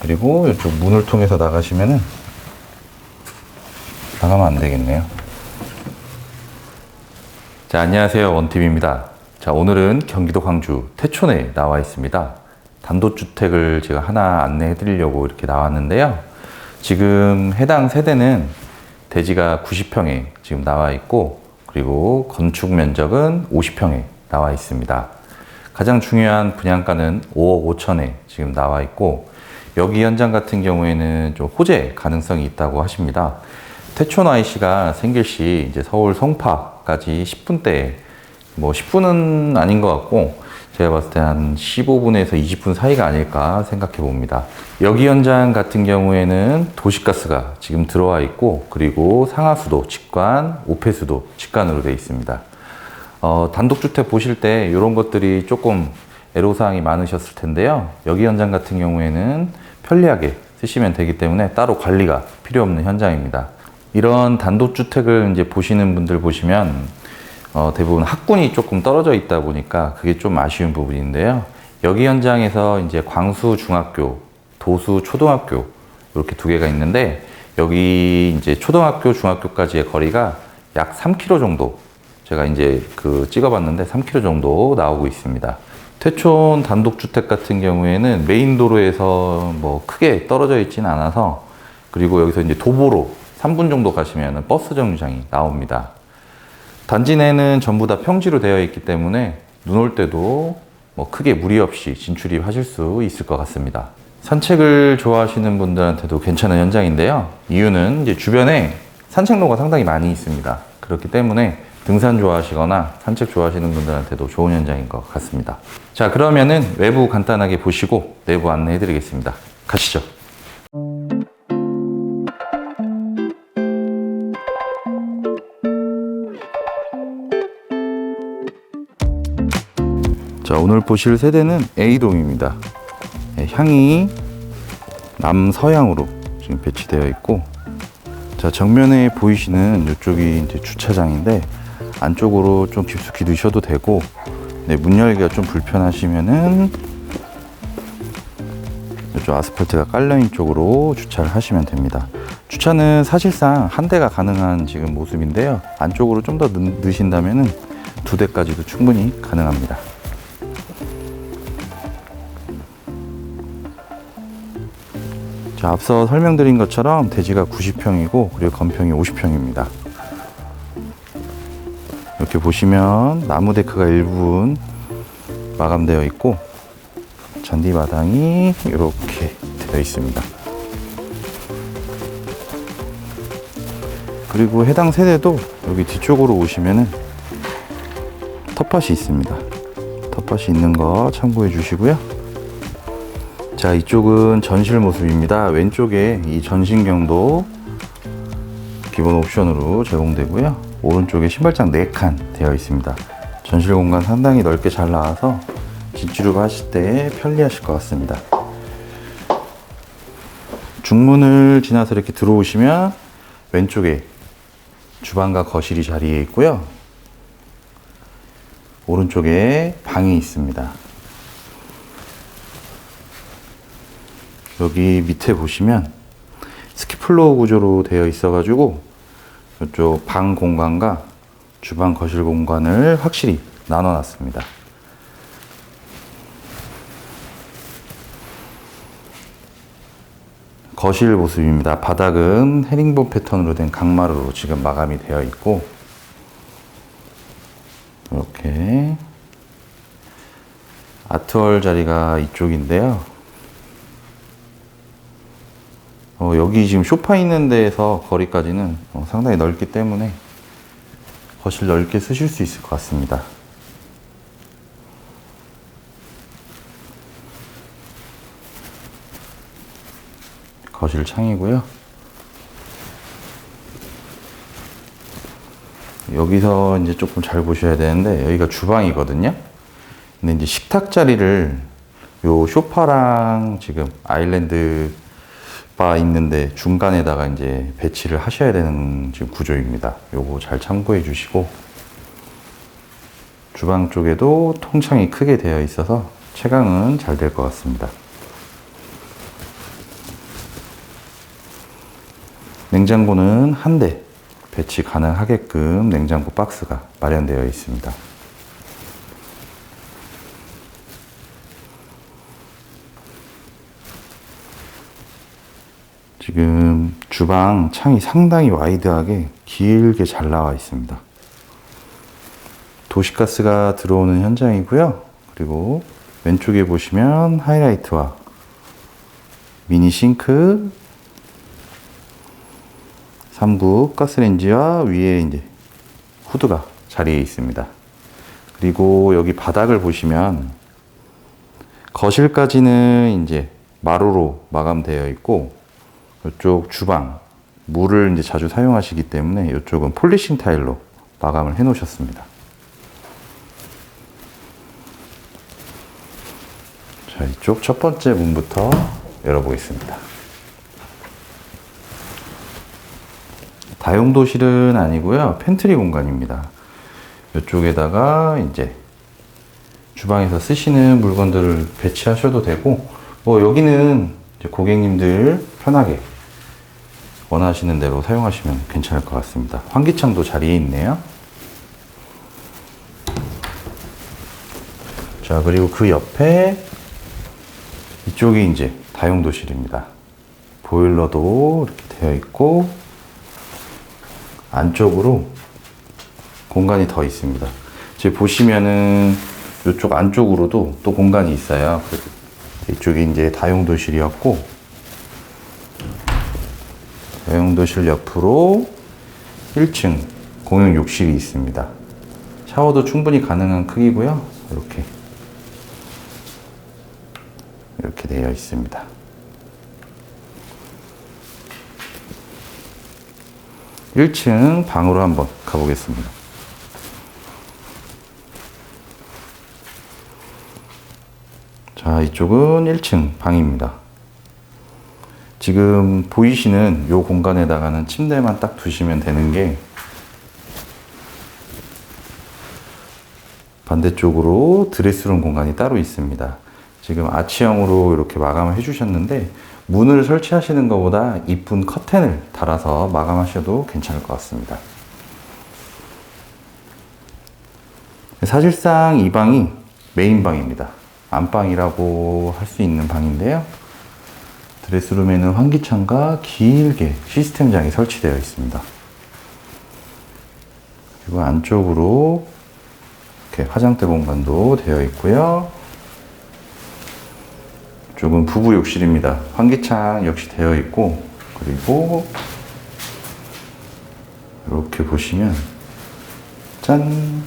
그리고 이쪽 문을 통해서 나가시면은 나가면 안 되겠네요. 자, 안녕하세요. 원팀입니다. 자, 오늘은 경기도 광주 태촌에 나와 있습니다. 단독주택을 제가 하나 안내해 드리려고 이렇게 나왔는데요. 지금 해당 세대는 대지가 90평에 지금 나와 있고, 그리고 건축 면적은 50평에 나와 있습니다. 가장 중요한 분양가는 5억 5천에 지금 나와 있고, 여기 현장 같은 경우에는 좀 호재 가능성이 있다고 하십니다. 태촌 IC가 생길 시 이제 서울 송파까지 10분대, 뭐 10분은 아닌 것 같고, 제가 봤을 때 한 15분에서 20분 사이가 아닐까 생각해 봅니다. 여기 현장 같은 경우에는 도시가스가 지금 들어와 있고, 그리고 상하수도, 직관, 오폐수도 직관으로 되어 있습니다. 어, 단독주택 보실 때 이런 것들이 조금 애로사항이 많으셨을 텐데요. 여기 현장 같은 경우에는 편리하게 쓰시면 되기 때문에 따로 관리가 필요 없는 현장입니다. 이런 단독주택을 이제 보시는 분들 보시면 어, 대부분 학군이 조금 떨어져 있다 보니까 그게 좀 아쉬운 부분인데요. 여기 현장에서 이제 광수 중학교, 도수 초등학교 이렇게 두 개가 있는데 여기 이제 초등학교, 중학교까지의 거리가 약 3km 정도 제가 이제 그 찍어봤는데 3km 정도 나오고 있습니다. 태촌 단독주택 같은 경우에는 메인 도로에서 뭐 크게 떨어져 있지는 않아서 그리고 여기서 이제 도보로 3분 정도 가시면 버스 정류장이 나옵니다. 단지 내는 전부 다 평지로 되어 있기 때문에 눈 올 때도 뭐 크게 무리 없이 진출입 하실 수 있을 것 같습니다. 산책을 좋아하시는 분들한테도 괜찮은 현장인데요. 이유는 이제 주변에 산책로가 상당히 많이 있습니다. 그렇기 때문에 등산 좋아하시거나 산책 좋아하시는 분들한테도 좋은 현장인 것 같습니다. 자, 그러면은 외부 간단하게 보시고 내부 안내해 드리겠습니다. 가시죠. 자, 오늘 보실 세대는 A동입니다. 네, 향이 남서향으로 지금 배치되어 있고, 자, 정면에 보이시는 이쪽이 이제 주차장인데, 안쪽으로 좀 깊숙이 넣으셔도 되고, 네, 문 열기가 좀 불편하시면은, 이쪽 아스팔트가 깔려있는 쪽으로 주차를 하시면 됩니다. 주차는 사실상 한 대가 가능한 지금 모습인데요. 안쪽으로 좀 더 넣으신다면은 두 대까지도 충분히 가능합니다. 자, 앞서 설명드린 것처럼 대지가 90평이고 그리고 건평이 50평입니다. 이렇게 보시면 나무 데크가 일부분 마감되어 있고 잔디 마당이 이렇게 되어 있습니다. 그리고 해당 세대도 여기 뒤쪽으로 오시면은 텃밭이 있습니다. 텃밭이 있는 거 참고해 주시고요. 자, 이쪽은 전실 모습입니다. 왼쪽에 이 전신경도 기본 옵션으로 제공되고요. 오른쪽에 신발장 4칸 되어 있습니다. 전실 공간 상당히 넓게 잘 나와서 진출을 하실 때 편리하실 것 같습니다. 중문을 지나서 이렇게 들어오시면 왼쪽에 주방과 거실이 자리에 있고요. 오른쪽에 방이 있습니다. 여기 밑에 보시면 스키플로어 구조로 되어 있어 가지고 이쪽 방 공간과 주방 거실 공간을 확실히 나눠 놨습니다. 거실 모습입니다. 바닥은 헤링본 패턴으로 된 강마루로 지금 마감이 되어 있고 이렇게 아트월 자리가 이쪽인데요. 어, 여기 지금 소파 있는 데에서 거리까지는 어, 상당히 넓기 때문에 거실 넓게 쓰실 수 있을 것 같습니다. 거실 창이고요. 여기서 이제 조금 잘 보셔야 되는데 여기가 주방이거든요. 근데 이제 식탁 자리를 요 소파랑 지금 아일랜드 바 있는데 중간에다가 이제 배치를 하셔야 되는 지금 구조입니다. 요거 잘 참고해 주시고 주방 쪽에도 통창이 크게 되어 있어서 채광은 잘 될 것 같습니다. 냉장고는 한 대 배치 가능하게끔 냉장고 박스가 마련되어 있습니다. 지금 주방 창이 상당히 와이드하게 길게 잘 나와 있습니다. 도시가스가 들어오는 현장이고요. 그리고 왼쪽에 보시면 하이라이트와 미니 싱크, 3구 가스레인지와 위에 이제 후드가 자리에 있습니다. 그리고 여기 바닥을 보시면 거실까지는 이제 마루로 마감되어 있고 이쪽 주방 물을 이제 자주 사용하시기 때문에 이쪽은 폴리싱 타일로 마감을 해 놓으셨습니다. 자, 이쪽 첫 번째 문부터 열어보겠습니다. 다용도실은 아니고요. 팬트리 공간입니다. 이쪽에다가 이제 주방에서 쓰시는 물건들을 배치하셔도 되고, 뭐 여기는 고객님들 편하게 원하시는 대로 사용하시면 괜찮을 것 같습니다. 환기창도 자리에 있네요. 자, 그리고 그 옆에 이쪽이 이제 다용도실입니다. 보일러도 이렇게 되어 있고, 안쪽으로 공간이 더 있습니다. 지금 보시면은 이쪽 안쪽으로도 또 공간이 있어요. 이쪽이 이제 다용도실이었고, 다용도실 옆으로 1층 공용 욕실이 있습니다. 샤워도 충분히 가능한 크기고요. 이렇게 이렇게 되어 있습니다. 일층 방으로 한번 가보겠습니다. 자, 이쪽은 1층 방입니다. 지금 보이시는 이 공간에다가는 침대만 딱 두시면 되는 게 반대쪽으로 드레스룸 공간이 따로 있습니다. 지금 아치형으로 이렇게 마감을 해주셨는데 문을 설치하시는 것보다 이쁜 커튼을 달아서 마감하셔도 괜찮을 것 같습니다. 사실상 이 방이 메인 방입니다. 안방이라고 할 수 있는 방인데요. 드레스룸에는 환기창과 길게 시스템장이 설치되어 있습니다. 그리고 안쪽으로 이렇게 화장대 공간도 되어 있고요. 이쪽은 부부 욕실입니다. 환기창 역시 되어 있고, 그리고 이렇게 보시면, 짠!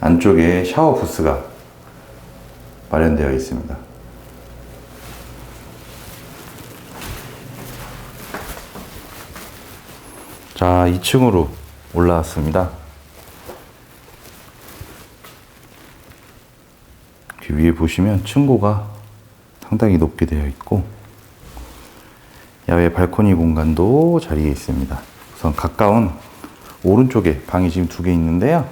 안쪽에 샤워 부스가 마련되어 있습니다. 자, 2층으로 올라왔습니다. 이렇게 위에 보시면 층고가 상당히 높게 되어 있고 야외 발코니 공간도 자리에 있습니다. 우선 가까운 오른쪽에 방이 지금 두 개 있는데요.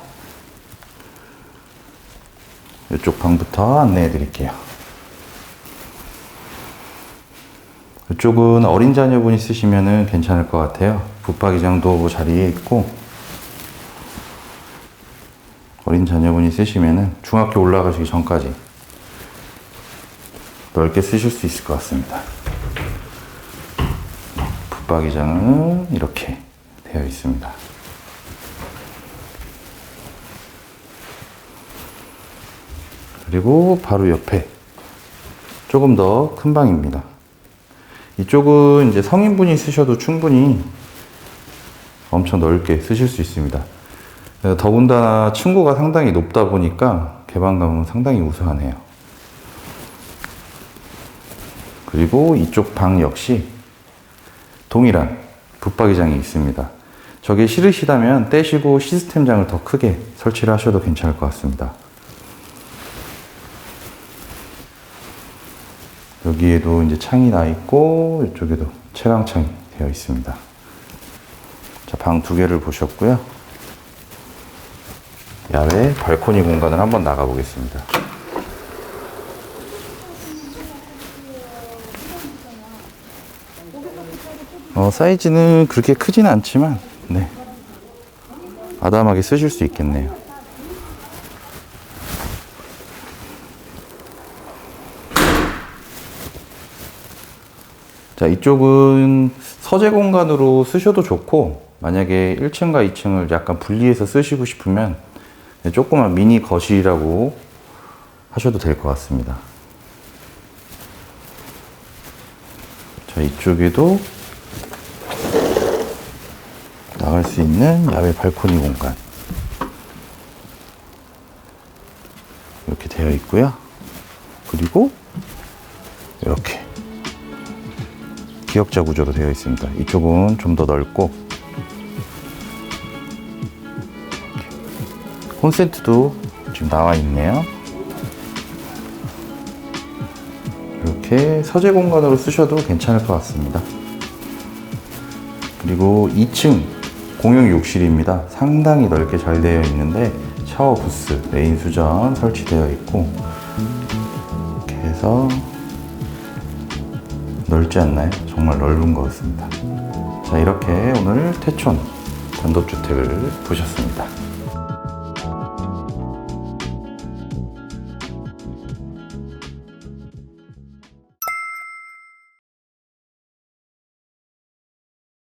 이쪽 방부터 안내해 드릴게요. 이쪽은 어린 자녀분이 쓰시면 괜찮을 것 같아요. 붙박이장도 자리에 있고 어린 자녀분이 쓰시면 중학교 올라가시기 전까지 넓게 쓰실 수 있을 것 같습니다. 붙박이장은 이렇게 되어 있습니다. 그리고 바로 옆에 조금 더 큰 방입니다. 이쪽은 이제 성인분이 쓰셔도 충분히 엄청 넓게 쓰실 수 있습니다. 더군다나 층고가 상당히 높다 보니까 개방감은 상당히 우수하네요. 그리고 이쪽 방 역시 동일한 붙박이장이 있습니다. 저게 싫으시다면 떼시고 시스템장을 더 크게 설치를 하셔도 괜찮을 것 같습니다. 여기에도 이제 창이 나 있고 이쪽에도 채광창이 되어 있습니다. 자, 방 두 개를 보셨고요. 야외 발코니 공간을 한번 나가 보겠습니다. 어, 사이즈는 그렇게 크지는 않지만, 네. 아담하게 쓰실 수 있겠네요. 이쪽은 서재 공간으로 쓰셔도 좋고, 만약에 1층과 2층을 약간 분리해서 쓰시고 싶으면, 네, 조그만 미니 거실이라고 하셔도 될 것 같습니다. 자, 이쪽에도 나갈 수 있는 야외 발코니 공간. 이렇게 되어 있고요. 그리고 기역자 구조로 되어 있습니다. 이쪽은 좀 더 넓고 콘센트도 지금 나와 있네요. 이렇게 서재 공간으로 쓰셔도 괜찮을 것 같습니다. 그리고 2층 공용 욕실입니다. 상당히 넓게 잘 되어 있는데 샤워 부스, 메인 수전 설치되어 있고 이렇게 해서 넓지 않나요? 정말 넓은 것 같습니다. 자, 이렇게 오늘 태촌 단독주택을 보셨습니다.